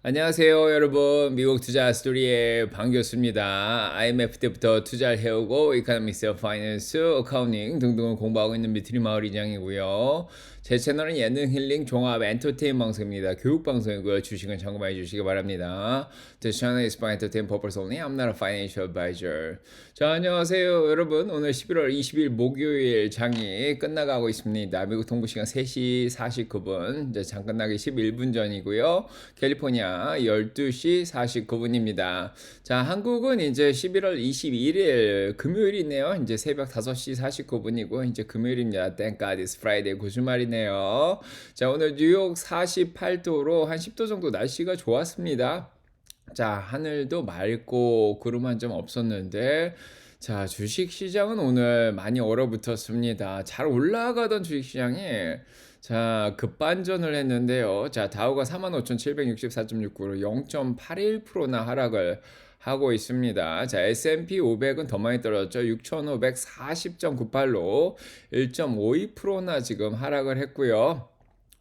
안녕하세요, 여러분. 미국 투자 스토리의 반갑습니다. IMF 때부터 투자를 해오고 이카노믹스, 파이낸스, 어카운팅 등등을 공부하고 있는 미트리 마을 이장이고요. 제 채널은 예능 힐링 종합 엔터테인 방송입니다. 교육 방송이고요. 주식은 참고해 주시기 바랍니다. This channel is for entertainment purpose only. I'm not a financial advisor. 자, 안녕하세요, 여러분. 오늘 11월 20일 목요일 장이 끝나가고 있습니다. 미국 동부 시간 3시 49분. 이제 장 끝나기 11분 전이고요. 캘리포니아 12시 49분입니다. 자, 한국은 이제 11월 21일 금요일이네요. 이제 새벽 5시 49분이고 이제 금요일입니다. Thank God it's Friday. 고주말이네요. 자, 오늘 뉴욕 48도로 한 10도 정도 날씨가 좋았습니다. 자, 하늘도 맑고 구름 한 점 없었는데 자, 주식 시장은 오늘 많이 얼어붙었습니다. 잘 올라가던 주식 시장이 자, 급반전을 했는데요. 자, 다우가 45,764.69로 0.81%나 하락을 하고 있습니다. 자, S&P 500은 더 많이 떨어졌죠. 6,540.98로 1.52%나 지금 하락을 했고요.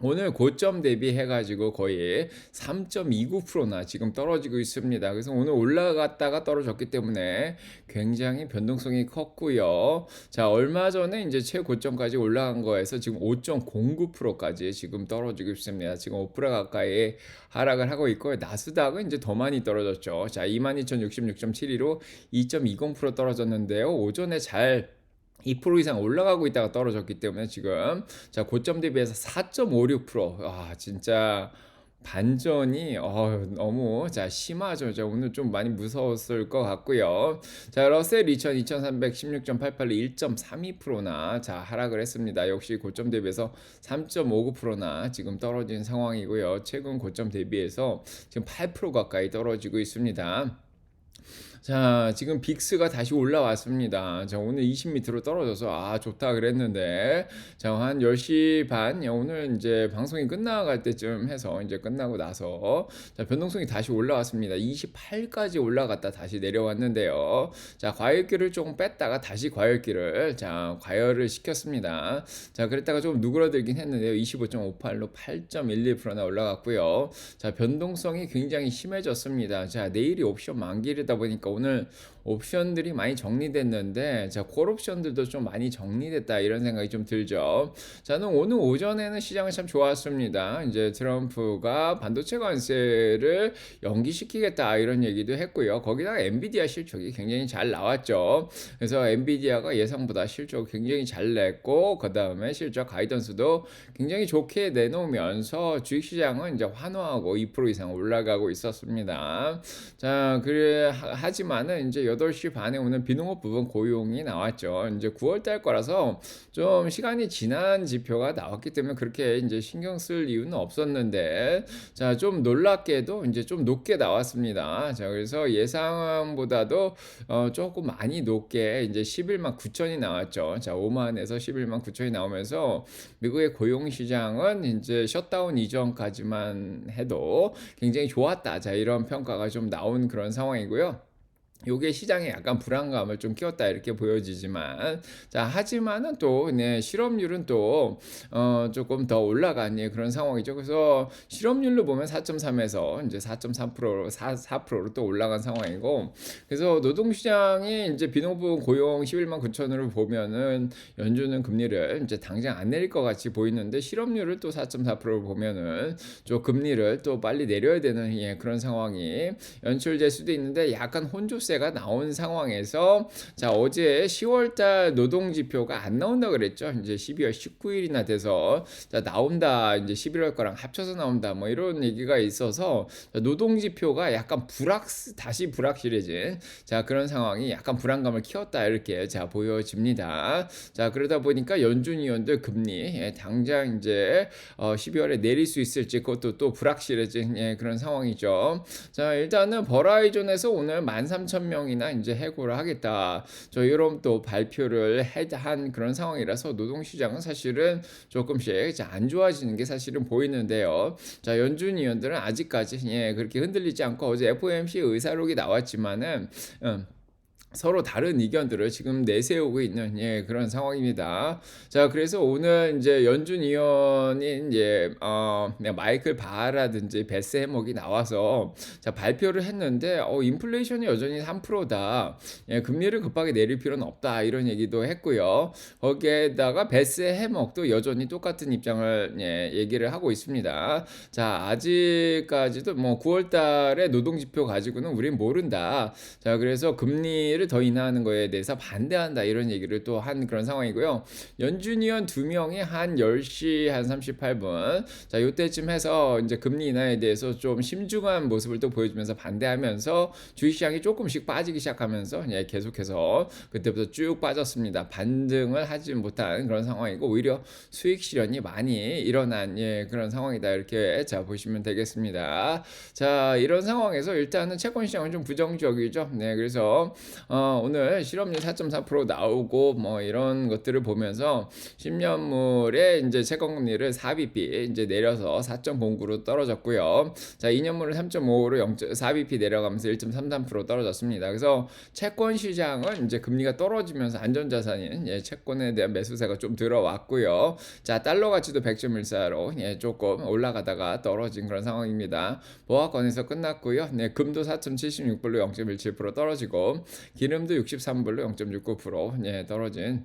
오늘 고점 대비해가지고 거의 3.29%나 지금 떨어지고 있습니다. 그래서 오늘 올라갔다가 떨어졌기 때문에 굉장히 변동성이 컸고요. 자, 얼마 전에 이제 최고점까지 올라간 거에서 지금 5.09%까지 지금 떨어지고 있습니다. 지금 5% 가까이 하락을 하고 있고요. 나스닥은 이제 더 많이 떨어졌죠. 자, 22,066.72로 2.20% 떨어졌는데요. 오전에 잘 2% 이상 올라가고 있다가 떨어졌기 때문에 지금 자 고점 대비해서 4.56%아 진짜 반전이 어, 너무 자 심하죠. 자, 오늘 좀 많이 무서웠을 것 같고요. 자 러셀 2천 2,316.88로 1.32%나 자 하락을 했습니다. 역시 고점 대비해서 3.59%나 지금 떨어진 상황이고요. 최근 고점 대비해서 지금 8% 가까이 떨어지고 있습니다. 자, 지금 빅스가 다시 올라왔습니다. 자, 오늘 20m로 떨어져서 아, 좋다 그랬는데 자, 한 10시 반 오늘 이제 방송이 끝나갈 때쯤 해서 이제 끝나고 나서 자, 변동성이 다시 올라왔습니다. 28까지 올라갔다 다시 내려왔는데요. 자, 과열기를 조금 뺐다가 다시 과열기를 자, 과열을 시켰습니다. 자, 그랬다가 좀 누그러들긴 했는데요. 25.58로 8.11%나 올라갔고요. 자, 변동성이 굉장히 심해졌습니다. 자, 내일이 옵션 만기이다 보니까 오늘 옵션들이 많이 정리됐는데 자, 콜 옵션들도 좀 많이 정리됐다 이런 생각이 좀 들죠. 저는 오늘 오전에는 시장이 참 좋았습니다. 이제 트럼프가 반도체 관세를 연기시키겠다 이런 얘기도 했고요. 거기다가 엔비디아 실적이 굉장히 잘 나왔죠. 그래서 엔비디아가 예상보다 실적 굉장히 잘 냈고 그 다음에 실적 가이던스도 굉장히 좋게 내놓으면서 주식 시장은 이제 환호하고 2% 이상 올라가고 있었습니다. 자, 그래 하지만은 이제 8시 반에 오늘 비농업 부분 고용이 나왔죠. 이제 9월 달 거라서 좀 시간이 지난 지표가 나왔기 때문에 그렇게 이제 신경 쓸 이유는 없었는데 자, 좀 놀랍게도 이제 좀 높게 나왔습니다. 자, 그래서 예상보다도 어, 조금 많이 높게 이제 11만 9천이 나왔죠. 자, 5만에서 11만 9천이 나오면서 미국의 고용 시장은 이제 셧다운 이전까지만 해도 굉장히 좋았다. 자, 이런 평가가 좀 나온 그런 상황이고요. 요게 시장에 약간 불안감을 좀 키웠다 이렇게 보여지지만 자 하지만은 또 네, 실업률은 또 어, 조금 더 올라간 예, 그런 상황이죠. 그래서 실업률로 보면 4.3에서 이제 4.3%로 4, 4%로 또 올라간 상황이고 그래서 노동시장이 이제 비농부 고용 11만 9천으로 보면은 연준은 금리를 이제 당장 안 내릴 것 같이 보이는데 실업률을 또 4.4%로 보면은 좀 금리를 또 빨리 내려야 되는 예, 그런 상황이 연출될 수도 있는데 약간 혼조세 월세가 나온 상황에서 자 어제 10월달 노동 지표가 안 나온다 그랬죠. 이제 12월 19일이나 돼서 자 나온다 이제 11월 거랑 합쳐서 나온다 뭐 이런 얘기가 있어서 노동 지표가 약간 불확 다시 불확실해진 자 그런 상황이 약간 불안감을 키웠다 이렇게 자 보여집니다. 자 그러다 보니까 연준 위원들 금리 예, 당장 이제 어 12월에 내릴 수 있을지 그것도 또 불확실해진 예, 그런 상황이죠. 자 일단은 버라이존에서 오늘 13,000 3천 명이나 이제 해고를 하겠다. 저 이런 또 발표를 한 그런 상황이라서 노동시장은 사실은 조금씩 안 좋아지는 게 사실은 보이는데요. 자 연준 위원들은 아직까지 예, 그렇게 흔들리지 않고 어제 FOMC 의사록이 나왔지만은 음, 서로 다른 의견들을 지금 내세우고 있는 예 그런 상황입니다. 자 그래서 오늘 인제 연준 위원이 인제 어네 마이클 바라든지 베스 해먹이 나와서 자 발표를 했는데 어 "인플레이션이 여전히 3%다. 예 금리를 급하게 내릴 필요는 없다." 이런 얘기도 했고요. 거기에다가 베스 해먹도 여전히 똑같은 입장을 예 얘기를 하고 있습니다. 자 아직까지도 뭐 "9월 달에 노동 지표 가지고는 우린 모른다. 자 그래서 금리를 더 인하하는 거에 대해서 반대한다." 이런 얘기를 또 한 그런 상황이고요. 연준 위원 두 명이 한 10시 한 38분 자 요때쯤 해서 인제 금리 인하에 대해서 좀 심중한 모습을 또 보여주면서 반대하면서 주식시장이 쪼끔씩 빠지기 시작하면서 예 계속해서 그때부터 쭉 빠졌습니다. 반등을 하지 못한 그런 상황이고 오히려 수익 실현이 많이 일어난 예 그런 상황이다. 이렇게 자 보시면 되겠습니다. 자 이런 상황에서 일단은 채권 시장은 좀 부정적이죠. 네 그래서 어 오늘 실업률 4.4% 나오고 뭐 이런 것들을 보면서 10년물의 인제 채권 금리를 4bp 인제 내려서 4.09로 떨어졌고요. 자 2년물은 3.5로 0 4bp 내려가면서 1.33% 떨어졌습니다. 그래서 채권 시장은 인제 금리가 떨어지면서 안전자산인 예 채권에 대한 매수세가 좀 들어왔고요. 자 달러 가치도 100.14로 예 쪼끔 올라가다가 떨어진 그런 상황입니다. 보합권에서 끝났고요. 네 금도 4.76불로 0.17% 떨어지고 기름도 63불로 0.69%예 떨어진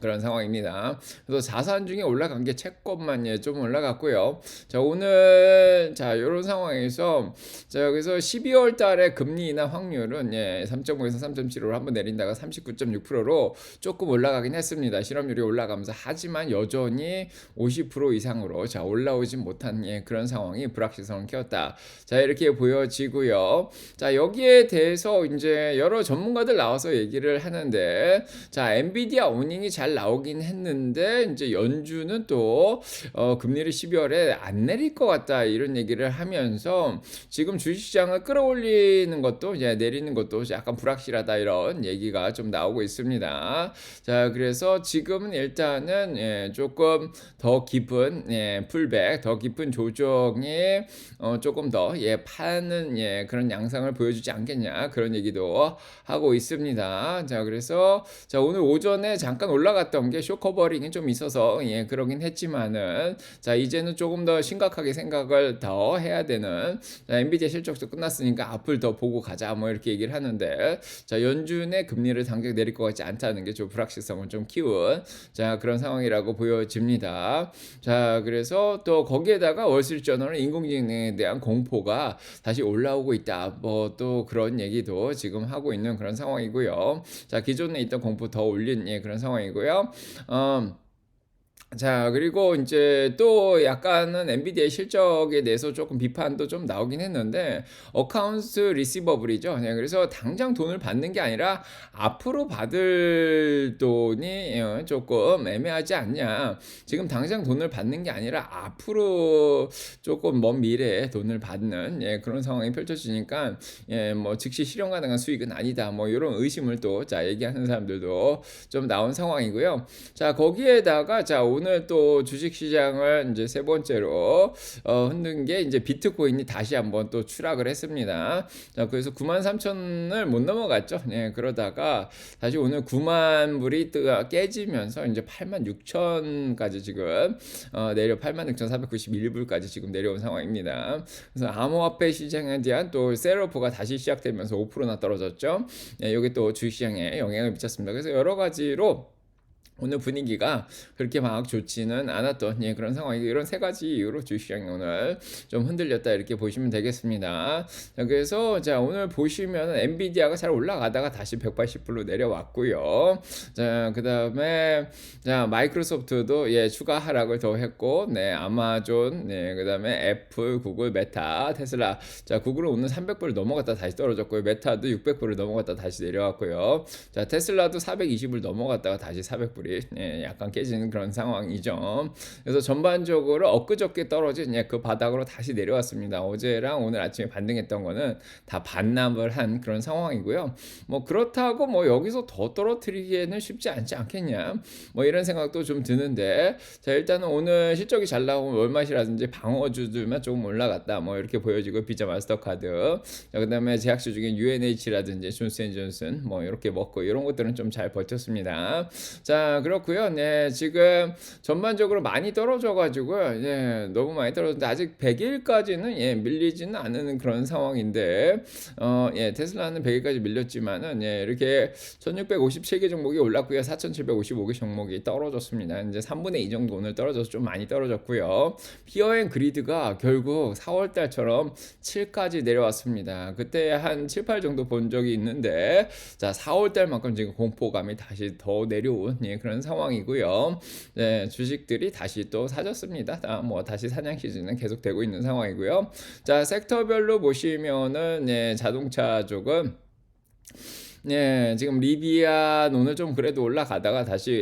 그런 상황입니다. 그래서 자산 중에 올라간 게 채권만 예, 좀 올라갔고요. 자, 오늘 자, 요런 상황에서 자, 여기서 12월 달에 금리 인하 확률은 예, 3.5에서 3.75로 한번 내린다가 39.6%로 조금 올라가긴 했습니다. 실업률이 올라가면서 하지만 여전히 50% 이상으로 자, 올라오진 못한 예, 그런 상황이 불확실성을 키웠다. 자, 이렇게 보여지고요. 자, 여기에 대해서 이제 여러 전문가들 나와서 얘기를 하는데 자, 엔비디아 오닝이 잘 나오긴 했는데 이제 연준은 또 어, 금리를 12월에 안 내릴 것 같다 이런 얘기를 하면서 지금 주식시장을 끌어올리는 것도 이제 내리는 것도 약간 불확실하다 이런 얘기가 좀 나오고 있습니다. 자 그래서 지금은 일단은 예, 조금 더 깊은 예, 풀백, 더 깊은 조정이 어, 조금 더 예, 파는 예, 그런 양상을 보여주지 않겠냐 그런 얘기도 하고 있습니다. 자 그래서 자 오늘 오전에 잠깐 올라 올라갔던 게 쇼커버링이 좀 있어서 예 그러긴 했지만은 자 이제는 조금 더 심각하게 생각을 더 해야 되는 자, 엔비디아 실적도 끝났으니까 앞을 더 보고 가자 뭐 이렇게 얘기를 하는데 자 연준의 금리를 당장 내릴 것 같지 않다는 게 좀 불확실성을 좀 키운 자 그런 상황이라고 보여집니다. 자 그래서 또 거기에다가 월스트리트저널은 인공지능에 대한 공포가 다시 올라오고 있다 뭐 또 그런 얘기도 지금 하고 있는 그런 상황이고요. 자 기존에 있던 공포 더 올린 예 그런 상황이고. 거고요. 어, 자, 그리고 이제 또 약간은 엔비디아의 실적에 대해서 조금 비판도 좀 나오긴 했는데, 어카운트 리시버블이죠. 네, 그래서 당장 돈을 받는 게 아니라 앞으로 받을 돈이 어, 조금 애매하지 않냐. 지금 당장 돈을 받는 게 아니라 앞으로 조금 먼 미래에 돈을 받는 예, 그런 상황이 펼쳐지니까 예, 뭐 즉시 실현 가능한 수익은 아니다. 뭐 이런 의심을 또 자, 얘기하는 사람들도 좀 나온 상황이고요. 자, 거기에다가 자, 오늘 또 주식 시장을 이제 세 번째로 어, 흔든 게 이제 비트코인이 다시 한번 또 추락을 했습니다. 자, 그래서 9만 3천을 못 넘어갔죠. 네, 그러다가 다시 오늘 9만 불이 깨지면서 이제 8만 6천까지 지금 어, 내려 8만 6,491불까지 지금 내려온 상황입니다. 그래서 암호화폐 시장에 대한 또 셀러프가 다시 시작되면서 5%나 떨어졌죠. 네, 여기 또 주식시장에 영향을 미쳤습니다. 그래서 여러 가지로 오늘 분위기가 그렇게 막 좋지는 않았던 예, 그런 상황이고 이런 세 가지 이유로 주식시장이 오늘 좀 흔들렸다 이렇게 보시면 되겠습니다. 자, 그래서 자 오늘 보시면 엔비디아가 잘 올라가다가 다시 180불로 내려왔고요. 자 그다음에 자 마이크로소프트도 예 추가 하락을 더 했고 네 아마존 네 그다음에 애플 구글 메타 테슬라 자 구글은 오늘 300불을 넘어갔다 다시 떨어졌고요. 메타도 600불을 넘어갔다 다시 내려왔고요. 자 테슬라도 420불 넘어갔다가 다시 400불 매물이 예, 약간 깨지는 그런 상황이죠. 그래서 전반적으로 엊그저께 떨어진 예, 그 바닥으로 다시 내려왔습니다. 어제랑 오늘 아침에 반등했던 거는 다 반납을 한 그런 상황이고요. 뭐 그렇다고 뭐 여기서 더 떨어뜨리기에는 쉽지 않지 않겠냐. 뭐 이런 생각도 좀 드는데 자 일단은 오늘 실적이 잘 나온 월마시라든지 방어주들만 조금 올라갔다. 뭐 이렇게 보여지고 비자 마스터카드. 자 그다음에 제약주 중에 UNH라든지 존스앤존슨 뭐 이렇게 먹고 이런 것들은 좀 잘 버텼습니다. 자 그렇고요. 네 지금 전반적으로 많이 떨어져가지고요. 예 너무 많이 떨어졌는데 아직 100일까지는 예 밀리지는 않는 그런 상황인데 어 예 테슬라는 100일까지 밀렸지만은 예 이렇게 1657개 종목이 올랐고요. 4755개 종목이 떨어졌습니다. 이제 3분의 2 정도 오늘 떨어져서 좀 많이 떨어졌고요. 피어앤 그리드가 결국 4월 달처럼 7까지 내려왔습니다. 그때 한 7, 8 정도 본 적이 있는데 자 4월 달만큼 지금 공포감이 다시 더 내려온 예, 그런 상황이고요. 네, 주식들이 다시 또 사졌습니다. 아, 뭐 다시 사냥 시즌은 계속되고 있는 상황이고요. 자 섹터별로 보시면은 예, 자동차 쪽은 네, 지금 리비안 오늘 좀 그래도 올라가다가 다시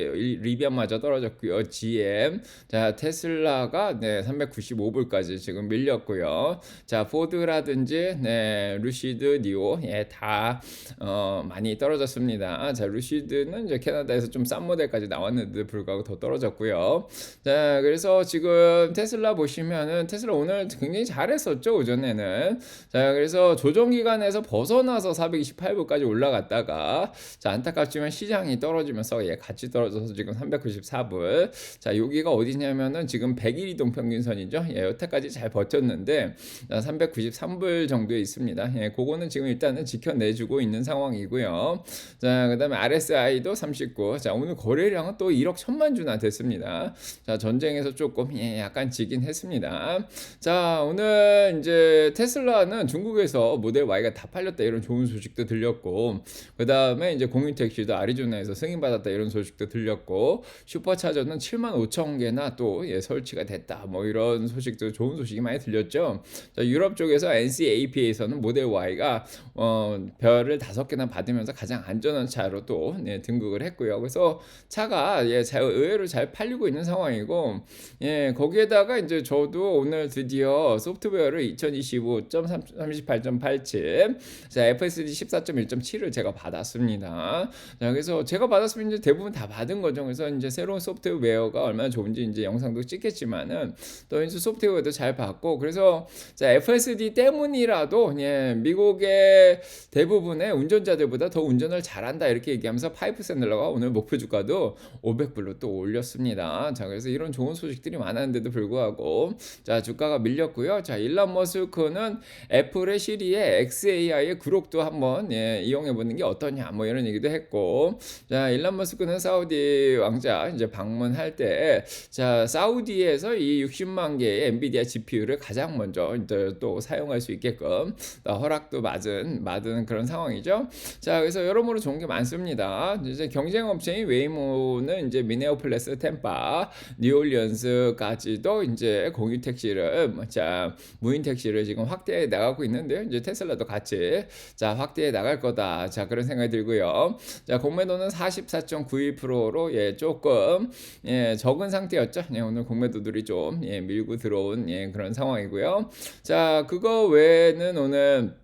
리비안마저 떨어졌고요. GM, 자 테슬라가 네 395불까지 지금 밀렸고요. 자 포드라든지 네 루시드, 니오 예다 어, 많이 떨어졌습니다. 자 루시드는 이제 캐나다에서 좀 싼 모델까지 나왔는데 불구하고 더 떨어졌고요. 자 그래서 지금 테슬라 보시면은 테슬라 오늘 굉장히 잘했었죠 오전에는. 자 그래서 조정 기간에서 벗어나서 428불까지 올라갔다. 있다가 자 안타깝지만 시장이 떨어지면서 예 같이 떨어져서 지금 394불. 자 여기가 어디냐면은 지금 100일 이동 평균선이죠. 예 여태까지 잘 버텼는데 393불 정도에 있습니다. 예 그거는 지금 일단은 지켜내주고 있는 상황이고요. 자 그다음에 RSI도 39자 오늘 거래량은 또 1억 천만 주나 됐습니다. 자 전쟁에서 조금 예 약간 지긴 했습니다. 자 오늘 이제 테슬라는 중국에서 모델 Y가 다 팔렸다 이런 좋은 소식도 들렸고 그 다음에 이제 공유 택시도 아리조나에서 승인받았다 이런 소식도 들렸고 슈퍼차저는 7만 5천 개나 또 예, 설치가 됐다 뭐 이런 소식도 좋은 소식이 많이 들렸죠. 자, 유럽 쪽에서 NCAP에서는 모델 Y가 어, 별을 다섯 개나 받으면서 가장 안전한 차로 또 예, 등극을 했고요. 그래서 차가 예, 잘, 의외로 잘 팔리고 있는 상황이고 예, 거기에다가 이제 저도 오늘 드디어 소프트웨어를 2025.38.87 자, FSD 14.1.7을 제가 받았습니다. 자, 그래서 제가 받았으면 이제 대부분 다 받은 거죠. 그래서 이제 새로운 소프트웨어가 얼마나 좋은지 이제 영상도 찍겠지만은 또 이제 소프트웨어도 잘 받고 그래서 자, FSD 때문이라도 예, 미국의 대부분의 운전자들보다 더 운전을 잘한다 이렇게 얘기하면서 파이프 샌들러가 오늘 목표 주가도 500불로 또 올렸습니다. 자, 그래서 이런 좋은 소식들이 많았는데도 불구하고 자, 주가가 밀렸고요. 자, 일란 머스크는 애플의 시리에 XAI의 그룹도 한번 예, 이용해 보는 게 어떠냐 뭐 이런 얘기도 했고 자 일란 머스크는 사우디 왕자 이제 방문할 때 자 사우디에서 이 60만 개의 엔비디아 GPU를 가장 먼저 또 사용할 수 있게끔 허락도 맞은 맞은 그런 상황이죠. 자 그래서 여러모로 좋은 게 많습니다. 이제 경쟁 업체인 웨이모는 이제 미네오플레스, 템파, 뉴올리언스까지도 이제 공유 택시를 자 무인 택시를 지금 확대해 나가고 있는데요. 이제 테슬라도 같이 자 확대해 나갈 거다. 자 그런 생각이 들고요. 자, 공매도는 44.91%로 예, 조금 예, 적은 상태였죠. 예, 오늘 공매도들이 좀 예, 밀고 들어온 예, 그런 상황이고요. 자, 그거 외에는 오늘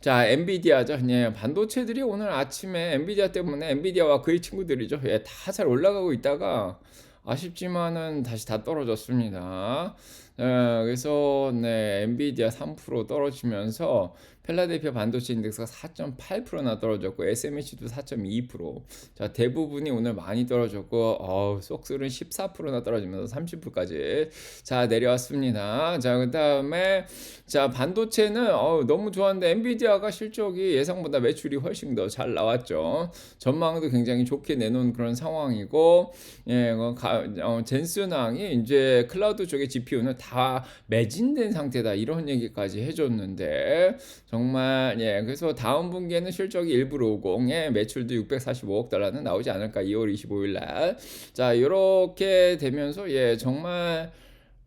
자, 엔비디아죠. 예, 반도체들이 오늘 아침에 엔비디아 때문에 엔비디아와 그의 친구들이죠. 예, 다 잘 올라가고 있다가 아쉽지만은 다시 다 떨어졌습니다. 예, 그래서 네, 엔비디아 3% 떨어지면서 펠라델피아 반도체 인덱스가 4.8%나 떨어졌고 SMH도 4.2%. 자, 대부분이 오늘 많이 떨어졌고 어, 속술은 14%나 떨어지면서 30%까지 자, 내려왔습니다. 자, 그다음에 자, 반도체는 어, 너무 좋았는데 엔비디아가 실적이 예상보다 매출이 훨씬 더 잘 나왔죠. 전망도 굉장히 좋게 내놓은 그런 상황이고 예, 어, 가, 어, 젠슨왕이 이제 클라우드 쪽의 GPU는 다 매진된 상태다. 이런 얘기까지 해줬는데 정말 예 그래서 다음 분기에는 실적이 1부로50에 매출도 645억 달러는 나오지 않을까. 2월 25일 날. 자 이렇게 되면서 예 정말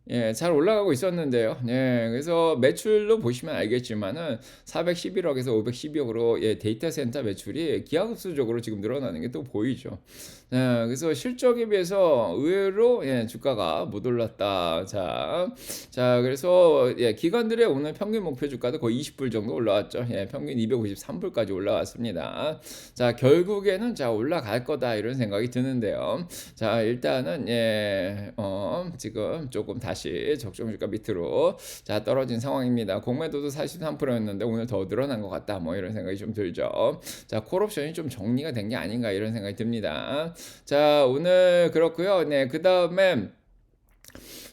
예, 잘 올라가고 있었는데요. 예, 그래서 매출로 보시면 알겠지만은 411억에서 512억으로 예, 데이터 센터 매출이 기하급수적으로 지금 늘어나는 게 또 보이죠. 예, 그래서 실적에 비해서 의외로 예, 주가가 못 올랐다. 자, 자, 그래서 예, 기관들의 오늘 평균 목표 주가도 거의 20불 정도 올라왔죠. 예, 평균 253불까지 올라왔습니다. 자, 결국에는 자 올라갈 거다 이런 생각이 드는데요. 자, 일단은 예, 어, 지금 조금 다시 적정 주가 밑으로 자 떨어진 상황입니다. 공매도도 43%였는데 오늘 더 늘어난 것 같다. 뭐 이런 생각이 좀 들죠. 자, 콜옵션이 좀 정리가 된 게 아닌가 이런 생각이 듭니다. 자, 오늘 그렇고요. 네, 그 다음에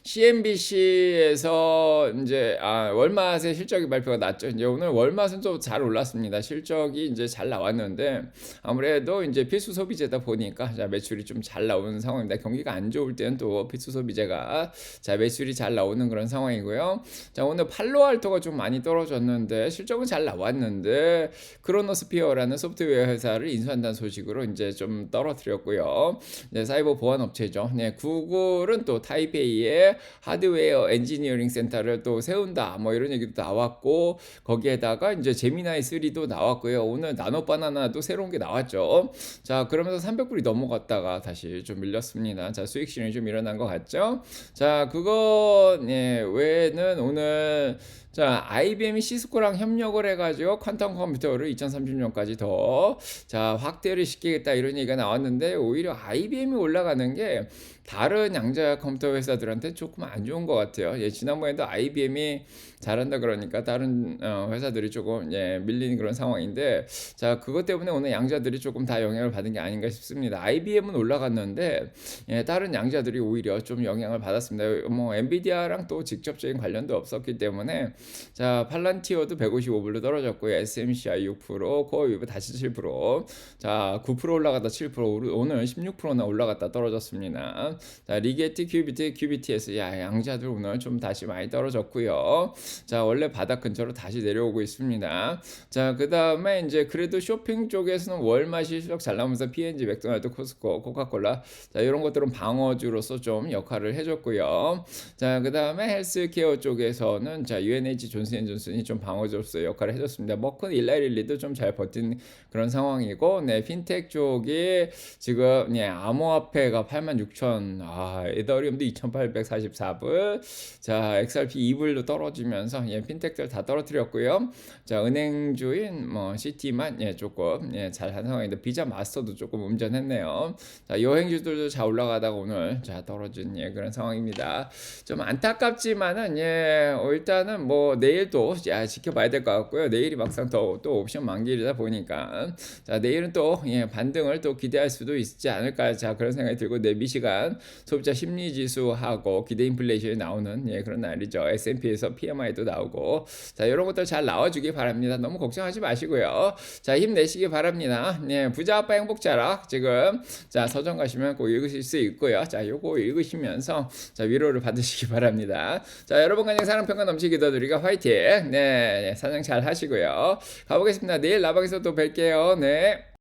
CNBC에서 이제 아, 월맛의 실적이 발표가 났죠. 이제 오늘 월맛은 좀 잘 올랐습니다. 실적이 이제 잘 나왔는데 아무래도 이제 필수 소비재다 보니까 자, 매출이 좀 잘 나오는 상황입니다. 경기가 안 좋을 때는 또 필수 소비재가 자, 매출이 잘 나오는 그런 상황이고요. 자, 오늘 팔로알토가 좀 많이 떨어졌는데 실적은 잘 나왔는데 크로노스피어라는 소프트웨어 회사를 인수한다는 소식으로 이제 좀 떨어뜨렸고요. 네, 사이버 보안 업체죠. 네, 구글은 또 타이페이에 하드웨어 엔지니어링 센터를 또 세운다. 뭐 이런 얘기도 나왔고 거기에다가 이제 제미나이 3도 나왔고요. 오늘 나노 바나나도 새로운 게 나왔죠. 자, 그러면서 300불이 넘어갔다가 다시 좀 밀렸습니다. 자, 수익 실현이 좀 일어난 것 같죠? 자, 그거 예, 외에는 오늘 자, IBM이 시스코랑 협력을 해가지고 퀀텀 컴퓨터를 2030년까지 더, 자, 확대를 시키겠다 이런 얘기가 나왔는데, 오히려 IBM이 올라가는 게 다른 양자 컴퓨터 회사들한테 조금 안 좋은 것 같아요. 예, 지난번에도 IBM이 잘한다 그러니까 다른 어, 회사들이 조금 예, 밀리는 그런 상황인데, 자, 그것 때문에 오늘 양자들이 조금 다 영향을 받은 게 아닌가 싶습니다. IBM은 올라갔는데, 예, 다른 양자들이 오히려 좀 영향을 받았습니다. 뭐, 엔비디아랑 또 직접적인 관련도 없었기 때문에, 자, 팔란티어도 155불로 떨어졌고요. SMCI 6%, 코어위브 다시 7%. 자, 9% 올라갔다 7%, 오늘 16%나 올라갔다 떨어졌습니다. 자, 리게티, 큐비티, 큐비티에스 야, 양자들 오늘 좀 다시 많이 떨어졌고요. 자, 원래 바닥 근처로 다시 내려오고 있습니다. 자, 그다음에 이제 그래도 쇼핑 쪽에서는 월마시 실적 잘 나오면서 P&G, 맥도날드, 코스코, 코카콜라 자, 이런 것들은 방어주로서 좀 역할을 해 줬고요. 자, 그다음에 헬스케어 쪽에서는 자, UNH 존슨앤존슨이 좀 방어적으로서 역할을 해 줬습니다. 머큰 일라일리도 좀 잘 버틴 그런 상황이고, 네 핀텍 쪽이 지금 네 암호화폐가 86,000, 아 에더리움도 2,844불, 자 XRP 2불도 떨어지면서 예 핀텍들 다 떨어뜨렸고요. 자 은행주인 뭐 시티만 예 조금 예 잘한 상황인데 비자 마스터도 조금 운전했네요. 자 여행주들도 잘 올라가다가 오늘 자 떨어진 예 그런 상황입니다. 좀 안타깝지만은 예 어, 일단은 뭐 내일도 야 지켜봐야 될 것 같고요. 내일이 막상 더또 옵션 만기이다 보니까 자 내일은 또 예, 반등을 또 기대할 수도 있지 않을까 자 그런 생각이 들고 내비 시간 소비자 심리 지수하고 기대 인플레이션이 나오는 예 그런 날이죠. S&P에서 PMI도 나오고 자 이런 것들 잘 나와주기 바랍니다. 너무 걱정하지 마시고요. 자 힘내시기 바랍니다. 예 부자 아빠 행복 자락 지금 자 서점 가시면 꼭 읽으실 수 있고요. 자 요거 읽으시면서 자 위로를 받으시기 바랍니다. 자 여러분 간의 사랑 평가 넘치기 기도드리가 화이팅. 네, 네 사장 잘 하시고요. 가보겠습니다. 내일 라방에서 또 뵐게요. 네.